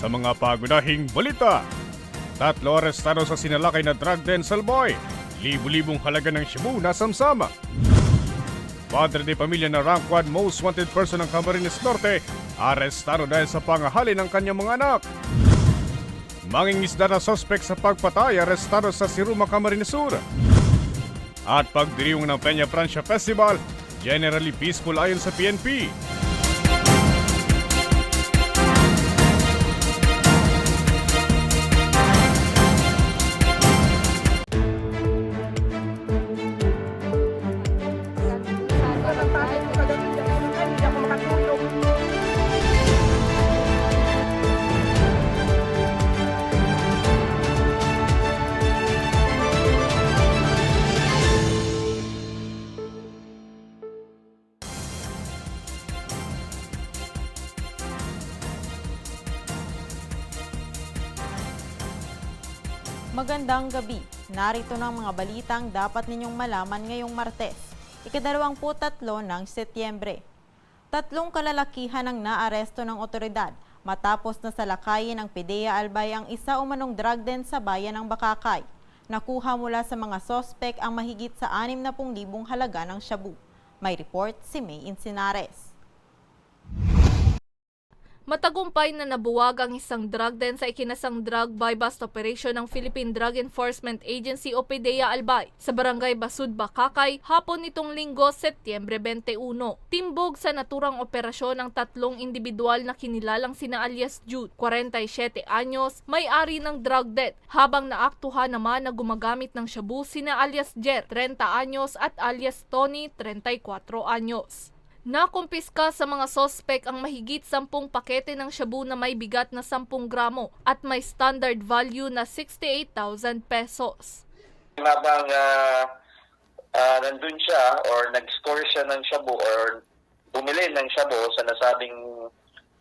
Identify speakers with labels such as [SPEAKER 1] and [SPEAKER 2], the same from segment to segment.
[SPEAKER 1] Sa mga pagunahing balita, tatlo arestado sa sinalakay na drug den Salboy. Libu-libong halaga ng Cebu na samsama. Padre de pamilya na rank 1 most wanted person ng Camarines Norte, arestado dahil sa pangahali ng kanyang mga anak. Mangingisda na sospek sa pagpatay, arestado sa Siruma, Camarines Sur. At pagdiriwang ng Peña Francia Festival, generally peaceful ayon sa PNP.
[SPEAKER 2] Magandang gabi. Narito ng mga balitang dapat ninyong malaman ngayong Martes, ikadalawampu tatlo ng Setyembre. Tatlong kalalakihan ang naaresto ng otoridad matapos na salakayin ng PIDEA Albay ang isa umanong drug den sa bayan ng Bakakay. Nakuha mula sa mga sospek ang mahigit sa 60,000 halaga ng shabu. May report si May Insinares.
[SPEAKER 3] Matagumpay na nabuwag ang isang drug den sa ikinasang drug buy bust operation ng Philippine Drug Enforcement Agency o PDEA Albay sa barangay Basud, Bakakay hapon nitong linggo, Setyembre 21. Timbog sa naturang operasyon ng tatlong individual na kinilalang sina alias Jude, 47 anyos, may-ari ng drug den, habang naaktuhan naman na gumagamit ng shabu sina alias Jer, 30 anyos at alias Tony, 34 anyos. Nakumpiska sa mga sospek ang mahigit 10 pakete ng shabu na may bigat na 10 gramo at may standard value na 68,000 pesos.
[SPEAKER 4] habang ah, ah, nandun siya or nag-score siya ng shabu or bumili ng shabu sa nasabing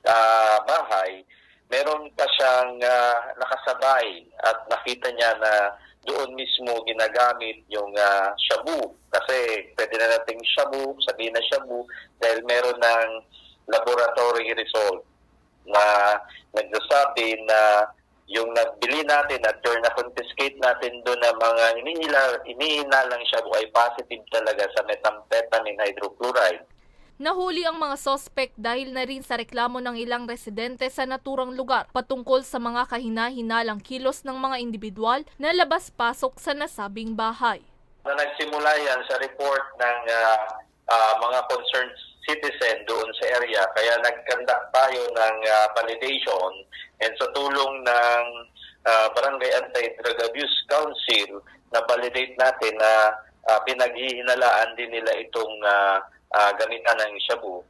[SPEAKER 4] ah, bahay, meron pa siyang ah, nakasabay at nakita niya na doon mismo ginagamit yung ah, shabu. Kasi pwede na nating shabu, sabihin na shabu, dahil meron ng laboratory result na nagsasabi na yung nagbili natin at or na-confiscate natin doon ng mga inihila, inihinalang shabu ay positive talaga sa methamphetamine hydrochloride.
[SPEAKER 3] Nahuli ang mga sospek dahil na rin sa reklamo ng ilang residente sa naturang lugar patungkol sa mga kahina-hinalang kilos ng mga individual na labas-pasok sa nasabing bahay.
[SPEAKER 4] Na nagsimula yan sa report ng ah, ah, mga concerned citizen doon sa area. Kaya nag-conduct tayo ng ah, validation and sa tulong ng ah, Barangay Anti-Drug Abuse Council na validate natin na ah, pinaghihinalaan din nila itong ah, ah, gamitan ng shabu.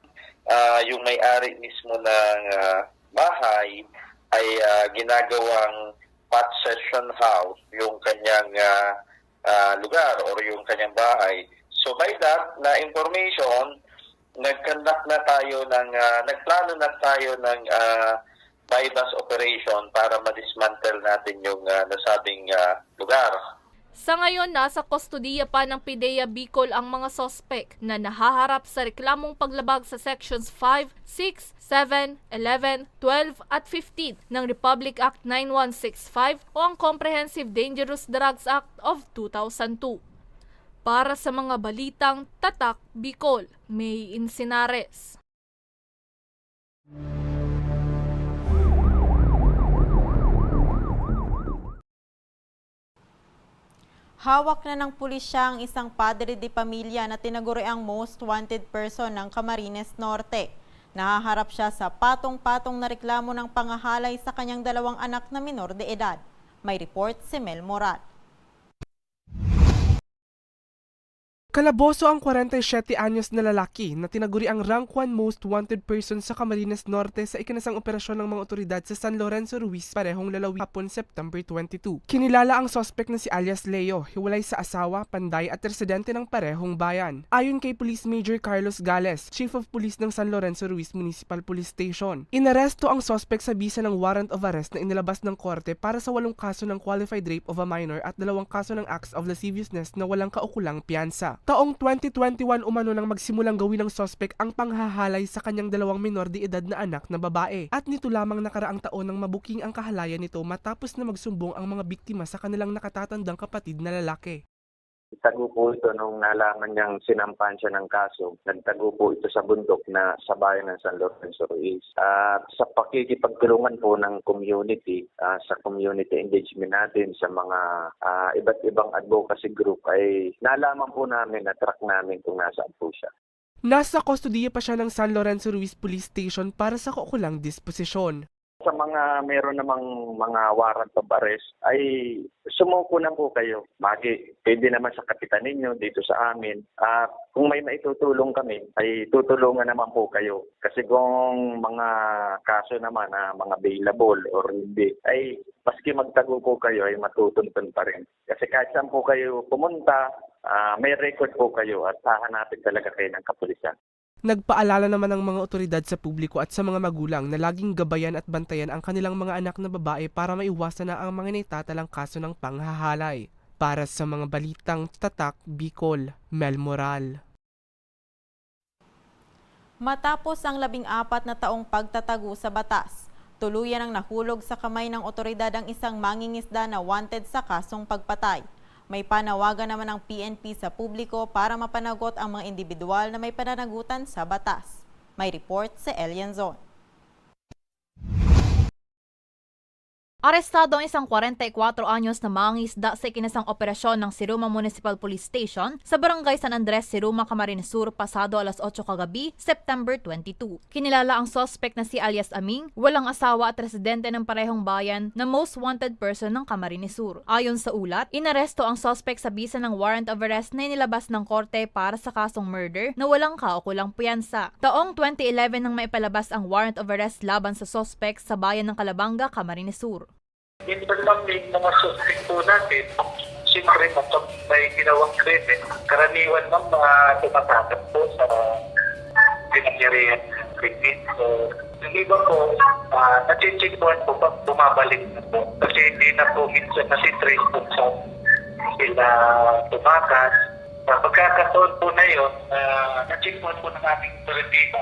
[SPEAKER 4] Ah, yung may-ari mismo ng ah, bahay ay ah, ginagawang pot session house yung kanyang ah, ah, lugar or yung kanyang bahay. So by that na information, nag-conduct na tayo ng ah, nagplano na tayo ng uh, bypass operation para ma-dismantle natin yung ah, nasabing ah, lugar.
[SPEAKER 3] Sa ngayon, nasa kustodiya pa ng PIDEA Bicol ang mga sospek na nahaharap sa reklamong paglabag sa Sections 5, 6, 7, 11, 12 at 15 ng Republic Act 9165 o ang Comprehensive Dangerous Drugs Act of 2002. Para sa mga balitang Tatak Bicol, May Insinares.
[SPEAKER 2] Hawak na ng pulisya ang isang padre de pamilya na tinaguri ang most wanted person ng Camarines Norte. Nahaharap siya sa patong-patong na reklamo ng pangahalay sa kanyang dalawang anak na minor de edad. May report si Mel Morat.
[SPEAKER 5] Kalaboso ang 47 anyos na lalaki na tinaguri ang rank 1 most wanted person sa Camarines Norte sa ikinasang operasyon ng mga otoridad sa San Lorenzo Ruiz parehong lalawi hapon September 22. Kinilala ang sospek na si alias Leo, hiwalay sa asawa, panday at residente ng parehong bayan. Ayon kay Police Major Carlos Gales, Chief of Police ng San Lorenzo Ruiz Municipal Police Station. Inaresto ang sospek sa bisa ng warrant of arrest na inilabas ng korte para sa walong kaso ng qualified rape of a minor at dalawang kaso ng acts of lasciviousness na walang kaukulang piyansa. Taong 2021 umano nang magsimulang gawin ng sospek ang panghahalay sa kanyang dalawang minor de edad na anak na babae. At nito lamang nakaraang taon nang mabuking ang kahalayan nito matapos na magsumbong ang mga biktima sa kanilang nakatatandang kapatid na lalaki.
[SPEAKER 6] Tago po ito nung nalaman niyang sinampan siya ng kaso. Nagtago po ito sa bundok na sa bayan ng San Lorenzo Ruiz. At sa pakikipagtulungan po ng community, ah, sa community engagement natin sa mga ah, iba't ibang advocacy group ay nalaman po namin, na-track namin kung nasaan po siya.
[SPEAKER 5] Nasa kustodiya pa siya ng San Lorenzo Ruiz Police Station para sa kaukulang disposisyon.
[SPEAKER 6] Sa mga meron namang mga warrant of arrest ay sumuko na po kayo. Magi, pwede naman sa kapitan ninyo dito sa amin. At kung may maitutulong kami, ay tutulungan naman po kayo. Kasi kung mga kaso naman na mga bailable or hindi, ay maski magtago po kayo ay matutuntun pa rin. Kasi kahit saan po kayo pumunta, ah, may record po kayo at hahanapin talaga kayo ng kapulisan.
[SPEAKER 5] Nagpaalala naman ng mga otoridad sa publiko at sa mga magulang na laging gabayan at bantayan ang kanilang mga anak na babae para maiwasan na ang mga naitatalang kaso ng panghahalay. Para sa mga balitang tatak Bicol, Mel Moral.
[SPEAKER 2] Matapos ang labing apat na taong pagtatago sa batas, tuluyan ang nahulog sa kamay ng otoridad ang isang mangingisda na wanted sa kasong pagpatay. May panawagan naman ng PNP sa publiko para mapanagot ang mga individual na may pananagutan sa batas. May report sa Elian Zone.
[SPEAKER 7] Arestado ang isang 44 anyos na mangisda sa ikinasang operasyon ng Siruma Municipal Police Station sa Barangay San Andres, Siruma, Camarines Sur, pasado alas 8 kagabi, September 22. Kinilala ang suspect na si alias Aming, walang asawa at residente ng parehong bayan na most wanted person ng Camarines Sur. Ayon sa ulat, inaresto ang suspect sa bisa ng warrant of arrest na inilabas ng korte para sa kasong murder na walang kaukulang piyansa. Taong 2011 nang maipalabas ang warrant of arrest laban sa suspect sa bayan ng Calabanga, Camarines Sur.
[SPEAKER 8] In terms of yung mga suspect po natin, siyempre kapag may ginawang krimen, karaniwan ng mga tumatakot po sa pinangyarihan ng krimen. So, yung iba po, uh, nachichikpuan po pag bumabalik na po. Kasi hindi na po minsan nasitrace po sa sila tumakas. Sa pagkakataon po na yun, uh, nachikpuan po ng aming operatiba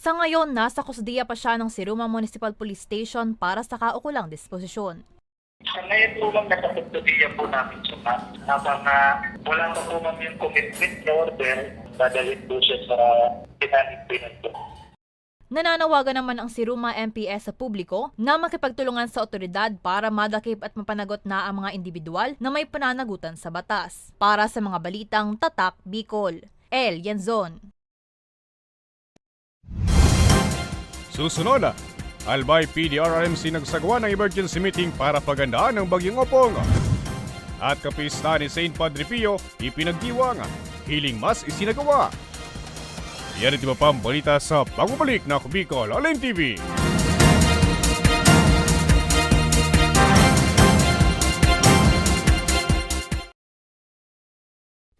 [SPEAKER 8] Sa
[SPEAKER 7] ngayon, nasa kusdiya pa siya ng Siruma Municipal Police Station para sa kaukulang disposisyon.
[SPEAKER 8] Sa ngayon po lang nakapagtudiyan po namin siya ma'am. Habang na wala pa po ma'am yung commitment na order, dadalhin po siya sa pinanigpinan po.
[SPEAKER 7] Nananawagan naman ang Siruma MPS sa publiko na makipagtulungan sa otoridad para madakip at mapanagot na ang mga individual na may pananagutan sa batas. Para sa mga balitang Tatak Bicol, El Yanzon.
[SPEAKER 1] Susunod Albay PDRRMC nagsagawa ng emergency meeting para pagandaan ang bagyong Opong. At kapista ni St. Padre Pio, ipinagdiwang, hiling mas isinagawa. Yan at iba pang balita sa pagbabalik na Kubicol Alin TV.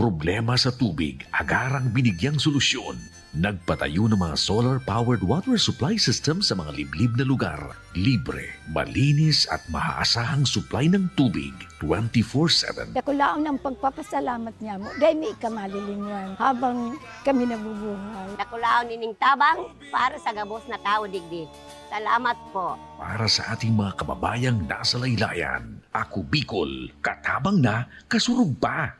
[SPEAKER 9] Problema sa tubig, agarang binigyang solusyon. Nagpatayo ng mga solar-powered water supply system sa mga liblib na lugar. Libre, malinis at maaasahang supply ng tubig 24-7.
[SPEAKER 10] Dakulaon ng pagpapasalamat niya mo. Dahil may kamalilingan habang kami nabubuhay.
[SPEAKER 11] Nakulaon nining tabang para sa gabos na tao digdi. Salamat po.
[SPEAKER 9] Para sa ating mga kababayang nasa laylayan, ako Bicol, katabang na, kasurog pa.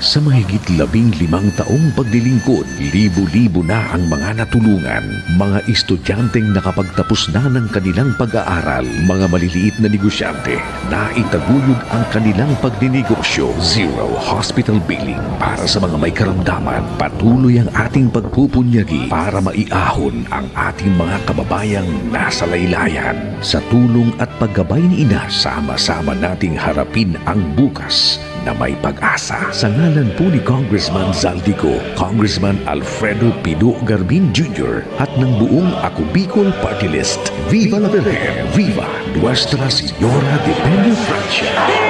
[SPEAKER 9] Sa mahigit labing limang taong paglilingkod, libo-libo na ang mga natulungan, mga estudyanteng nakapagtapos na ng kanilang pag-aaral, mga maliliit na negosyante na itaguyod ang kanilang pagdinegosyo. Zero hospital billing para sa mga may karamdaman. Patuloy ang ating pagpupunyagi para maiahon ang ating mga kababayang nasa laylayan. Sa tulong at paggabay ni Ina, sama-sama nating harapin ang bukas na may pag-asa. Sa ngalan po ni Congressman Zaldico, Congressman Alfredo Pino Garbin Jr. at ng buong Ako Bicol Party List, Viva la Virgen! Viva Nuestra Señora de Peña Francia!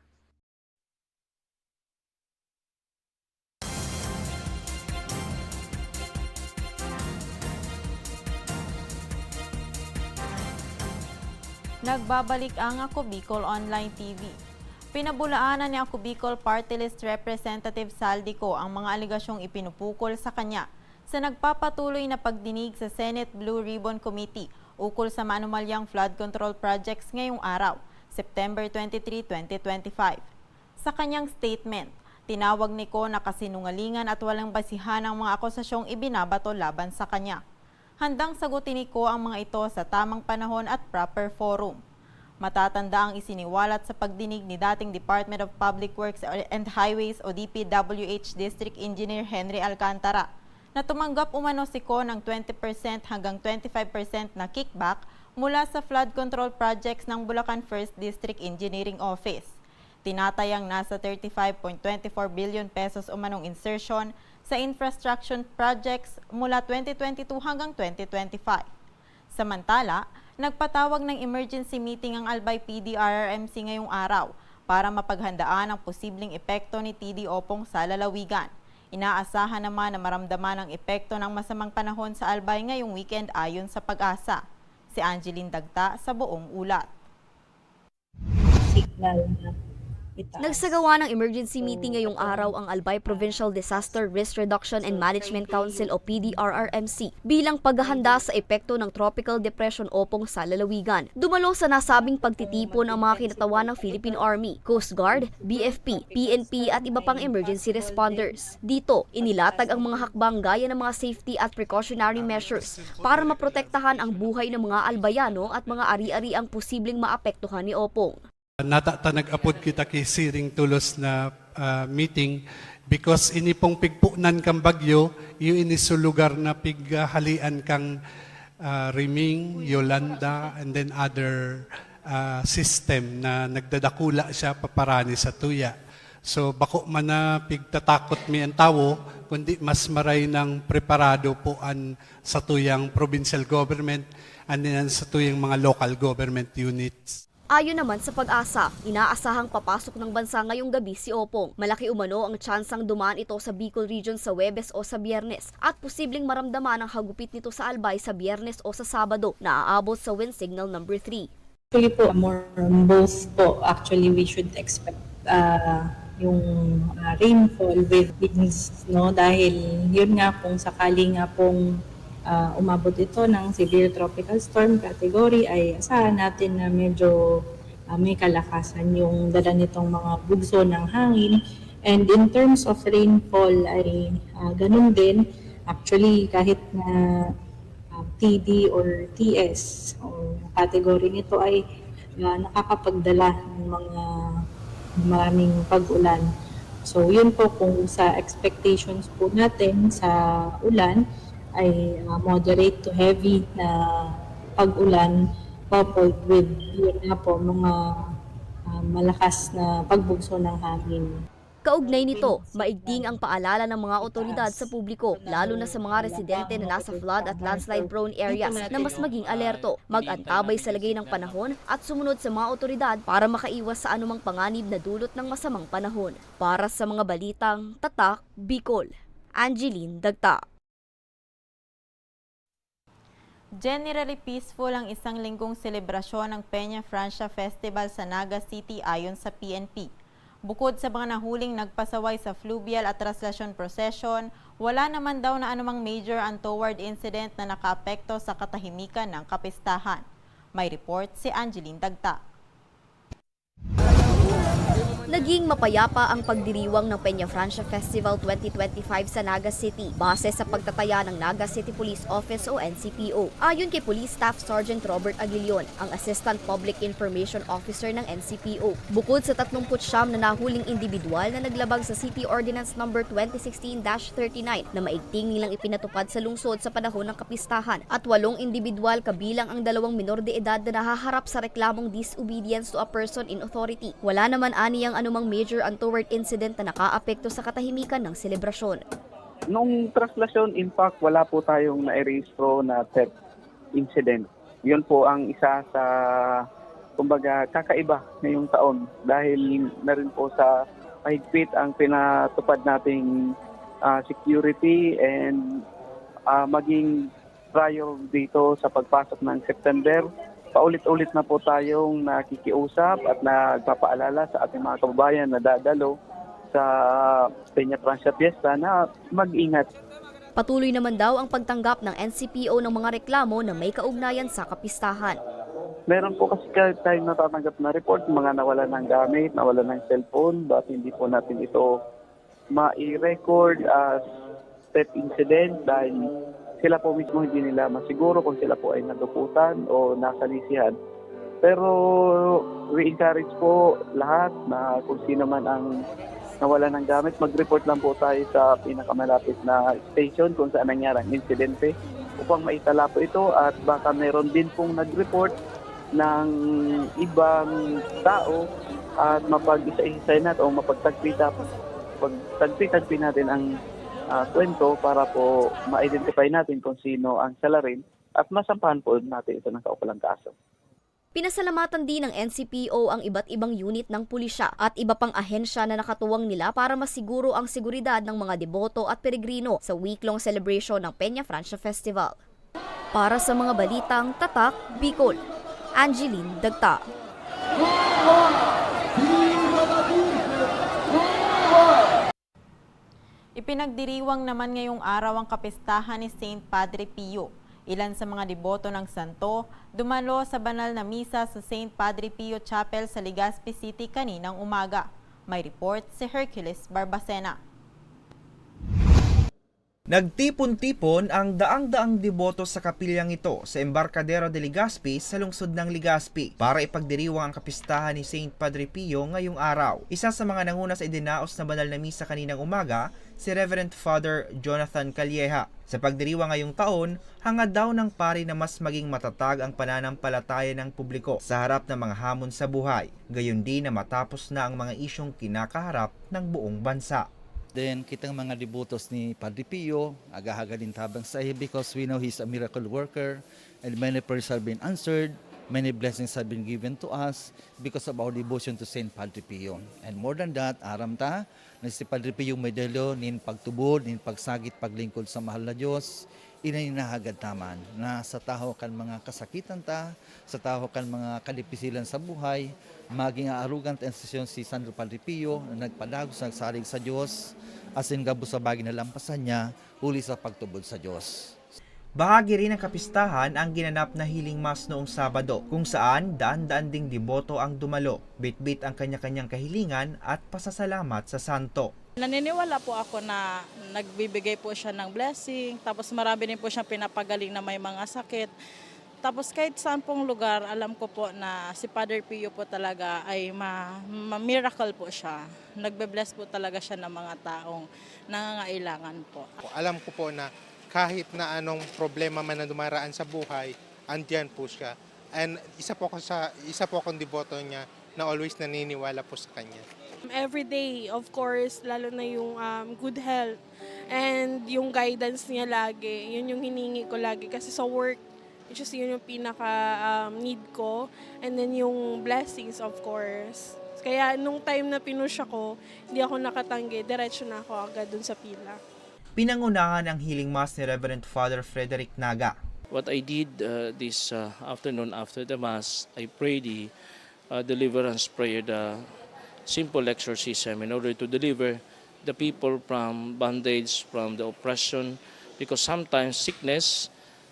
[SPEAKER 2] Nagbabalik ang Ako Bicol Online TV. Pinabulaanan ni Ako Bicol Party List Representative Saldico ang mga aligasyong ipinupukol sa kanya sa nagpapatuloy na pagdinig sa Senate Blue Ribbon Committee ukol sa manumalyang flood control projects ngayong araw, September 23, 2025. Sa kanyang statement, tinawag ni Ko na kasinungalingan at walang basihan ang mga akusasyong ibinabato laban sa kanya. Handang sagutin ni Ko ang mga ito sa tamang panahon at proper forum. Matatanda ang isiniwalat sa pagdinig ni dating Department of Public Works and Highways o DPWH District Engineer Henry Alcantara na tumanggap umano si Ko ng 20% hanggang 25% na kickback mula sa flood control projects ng Bulacan 1st District Engineering Office. Tinatayang nasa 35.24 billion pesos umanong insertion sa infrastructure projects mula 2022 hanggang 2025. Samantala, nagpatawag ng emergency meeting ang Albay PDRRMC ngayong araw para mapaghandaan ang posibleng epekto ni TD Opong sa lalawigan. Inaasahan naman na maramdaman ang epekto ng masamang panahon sa Albay ngayong weekend ayon sa pag-asa. Si Angeline Dagta sa buong ulat.
[SPEAKER 12] Signal na itaas.
[SPEAKER 13] Nagsagawa ng emergency meeting ngayong araw ang Albay Provincial Disaster Risk Reduction and Management Council o PDRRMC bilang paghahanda sa epekto ng Tropical Depression Opong sa lalawigan. Dumalo sa nasabing pagtitipon ang mga kinatawan ng Philippine Army, Coast Guard, BFP, PNP at iba pang emergency responders. Dito, inilatag ang mga hakbang gaya ng mga safety at precautionary measures para maprotektahan ang buhay ng mga albayano at mga ari-ari ang posibleng maapektuhan ni Opong.
[SPEAKER 8] Natata nag-apod kita kay Siring Tulos na ah, meeting because ini pong pigpunan kang bagyo, iyo ini sa lugar na pighalian kang ah, Riming, Yolanda, and then other ah, system na nagdadakula siya paparani sa tuya. So bako man na pigtatakot mi ang tawo, kundi mas maray ng preparado po an sa tuyang provincial government and then sa tuyang mga local government units.
[SPEAKER 13] Ayon naman sa pag-asa, inaasahang papasok ng bansa ngayong gabi si Opong. Malaki umano ang tsansang dumaan ito sa Bicol Region sa Webes o sa Biyernes at posibleng maramdaman ang hagupit nito sa Albay sa Biyernes o sa Sabado na aabot sa wind signal number 3.
[SPEAKER 12] Actually po, more on both po. Actually, we should expect uh, yung uh, rainfall with winds, no? Dahil yun nga kung sakali nga pong uh, umabot ito ng severe tropical storm category ay asahan natin na medyo uh, may kalakasan yung dala nitong mga bugso ng hangin And in terms of rainfall ay ah, ganun din. Actually, kahit na ah, TD or TS o category nito ay ah, nakakapagdala ng mga maraming pag-ulan. So, yun po kung sa expectations po natin sa ulan ay ah, moderate to heavy na pag-ulan coupled with yun nga po mga ah, malakas na pagbugso ng hangin.
[SPEAKER 13] Kaugnay nito, maigting ang paalala ng mga otoridad sa publiko, lalo na sa mga residente na nasa flood at landslide-prone areas na mas maging alerto, mag-antabay sa lagay ng panahon at sumunod sa mga otoridad para makaiwas sa anumang panganib na dulot ng masamang panahon. Para sa mga balitang Tatak, Bicol, Angeline Dagta.
[SPEAKER 2] Generally peaceful ang isang linggong selebrasyon ng Peña Francia Festival sa Naga City ayon sa PNP. Bukod sa mga nahuling nagpasaway sa fluvial at traslasyon procession, wala naman daw na anumang major untoward incident na nakaapekto sa katahimikan ng kapistahan. May report si Angeline Dagta.
[SPEAKER 13] Naging mapayapa ang pagdiriwang ng Peña Francia Festival 2025 sa Naga City base sa pagtataya ng Naga City Police Office o NCPO. Ayon kay Police Staff Sergeant Robert Aguilion, ang Assistant Public Information Officer ng NCPO. Bukod sa 39 na nahuling individual na naglabag sa City Ordinance No. 2016-39 na maigting nilang ipinatupad sa lungsod sa panahon ng kapistahan at walong individual kabilang ang dalawang minor de edad na nahaharap sa reklamong disobedience to a person in authority. Wala naman aniyang anumang major untoward incident na nakaapekto sa katahimikan ng selebrasyon.
[SPEAKER 14] Nung translasyon, in fact, wala po tayong na-erestro na theft incident. Yun po ang isa sa, kumbaga, kakaiba ngayong taon dahil na rin po sa mahigpit ang pinatupad nating ah, security and ah, maging prior dito sa pagpasok ng September. Paulit-ulit na po tayong nakikiusap at nagpapaalala sa ating mga kababayan na dadalo sa Peña Francia Fiesta na mag-ingat
[SPEAKER 13] Patuloy naman daw ang pagtanggap ng NCPO ng mga reklamo na may kaugnayan sa kapistahan.
[SPEAKER 14] Meron po kasi tayong natatanggap na report, mga nawala ng gamit, nawala ng cellphone, but hindi po natin ito ma-record as theft incident dahil sila po mismo hindi nila masiguro kung sila po ay naduputan o nasalisihan. Pero we encourage po lahat na kung sino man ang nawala ng gamit, mag-report lang po tayo sa pinakamalapit na station kung saan nangyari ang insidente upang maitala po ito at baka meron din pong nag-report ng ibang tao at mapag-isa-isa natin o mapagtagpita pagtagpi-tagpi natin ang ah, kwento para po ma-identify natin kung sino ang salarin at masampahan po natin ito ng kaukulang kaso.
[SPEAKER 13] Pinasalamatan din ng NCPO ang iba't ibang unit ng pulisya at iba pang ahensya na nakatuwang nila para masiguro ang seguridad ng mga deboto at peregrino sa week-long celebration ng Peña Francia Festival. Para sa mga balitang Tatak, Bicol, Angeline Dagta.
[SPEAKER 2] Ipinagdiriwang naman ngayong araw ang kapistahan ni Saint Padre Pio. Ilan sa mga deboto ng santo dumalo sa banal na misa sa Saint Padre Pio Chapel sa Legazpi City kaninang umaga. May report si Hercules Barbacena.
[SPEAKER 15] Nagtipon-tipon ang daang-daang deboto sa kapilyang ito sa Embarcadero de Legazpi sa lungsod ng Legazpi para ipagdiriwang ang kapistahan ni Saint Padre Pio ngayong araw. Isa sa mga nanguna sa idinaos na banal na misa kaninang umaga, si Reverend Father Jonathan Calleja. Sa pagdiriwang ngayong taon, hangad daw ng pari na mas maging matatag ang pananampalataya ng publiko sa harap ng mga hamon sa buhay, gayon din na matapos na ang mga isyong kinakaharap ng buong bansa.
[SPEAKER 16] Then kitang mga devotos ni Padre Pio, agahagalin tabang sa because we know he's a miracle worker and many prayers have been answered, many blessings have been given to us because of our devotion to Saint Padre Pio. And more than that, aram ta, na si Padre Pio medalyo nin pagtubod, nin pagsagit, paglingkod sa mahal na Diyos, inaninahagad taman na sa taho kan mga kasakitan ta, sa taho kan mga kalipisilan sa buhay, maging and sesyon si Sandro Padre Pio na nagpadagos, nagsalig sa Diyos, asin gabo sa bagay na lampasan niya, huli sa pagtubod sa Diyos.
[SPEAKER 15] Bahagi rin ng kapistahan ang ginanap na Healing Mass noong Sabado, kung saan daan-daan ding deboto ang dumalo, bitbit ang kanya-kanyang kahilingan at pasasalamat sa santo.
[SPEAKER 17] Naniniwala po ako na nagbibigay po siya ng blessing, tapos marami din po siyang pinapagaling na may mga sakit. Tapos kahit saan pong lugar, alam ko po na si Father Pio po talaga ay ma, ma- miracle po siya. Nagbe-bless po talaga siya ng mga taong nangangailangan po.
[SPEAKER 18] Alam ko po na kahit na anong problema man na dumaraan sa buhay, andyan po siya. And isa po ako sa isa po akong deboto niya na always naniniwala po sa kanya.
[SPEAKER 19] Every day, of course, lalo na yung um, good health and yung guidance niya lagi. Yun yung hiningi ko lagi kasi sa work, which is yun yung pinaka um, need ko. And then yung blessings, of course. Kaya nung time na pinush ako, hindi ako nakatanggi. Diretso na ako agad dun sa pila.
[SPEAKER 15] Pinangunahan ang healing mass ni Reverend Father Frederick Naga.
[SPEAKER 20] What I did uh, this uh, afternoon after the Mass, I prayed the uh, deliverance prayer, the simple exorcism in order to deliver the people from bondage, from the oppression, because sometimes sickness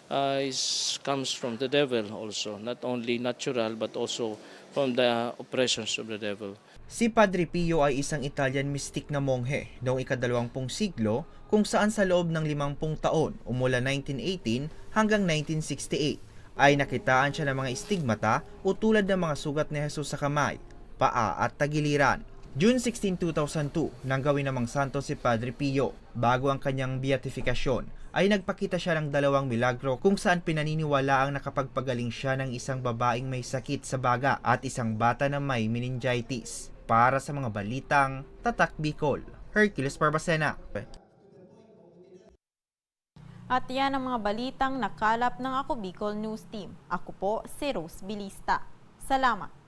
[SPEAKER 20] uh, is, comes from the devil also, not only natural but also from the oppressions of the devil.
[SPEAKER 15] Si Padre Pio ay isang Italian mystic na monghe noong ikadalawampung siglo kung saan sa loob ng limampung taon o mula 1918 hanggang 1968 ay nakitaan siya ng mga istigmata o tulad ng mga sugat ni Jesus sa kamay, paa at tagiliran. June 16, 2002, nang gawin namang santo si Padre Pio. Bago ang kanyang beatifikasyon, ay nagpakita siya ng dalawang milagro kung saan pinaniniwala ang nakapagpagaling siya ng isang babaeng may sakit sa baga at isang bata na may meningitis. Para sa mga balitang Tatak Bicol, Hercules Barbacena.
[SPEAKER 2] At yan ang mga balitang nakalap ng Ako Bicol News Team. Ako po si Rose Bilista. Salamat!